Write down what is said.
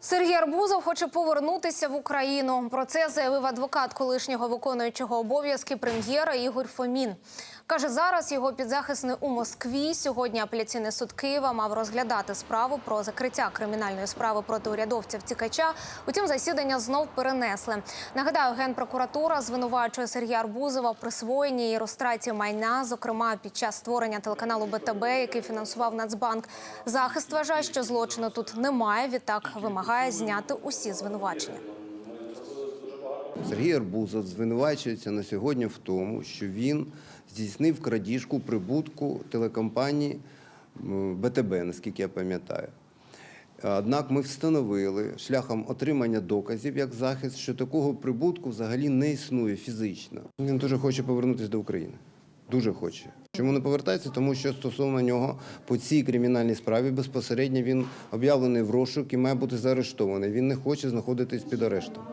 Сергій Арбузов хоче повернутися в Україну. Про це заявив адвокат колишнього виконуючого обов'язки прем'єра Ігор Фомін. Каже, зараз його підзахисний у Москві. Сьогодні апеляційний суд Києва мав розглядати справу про закриття кримінальної справи проти урядовця втікача. Утім, засідання знов перенесли. Нагадаю, генпрокуратура звинувачує Сергія Арбузова присвоєнні і розтраті майна, зокрема під час створення телеканалу БТБ, який фінансував Нацбанк. Захист вважає, що злочину тут немає. Відтак вимагає зняти усі звинувачення. Сергій Арбузов звинувачується на сьогодні в тому, що він здійснив крадіжку прибутку телекомпанії БТБ, наскільки я пам'ятаю. Однак ми встановили шляхом отримання доказів як захист, що такого прибутку взагалі не існує фізично. Він дуже хоче повернутися до України. Дуже хоче. Чому не повертається? Тому що стосовно нього по цій кримінальній справі безпосередньо він об'явлений в розшук і має бути заарештований. Він не хоче знаходитись під арештом.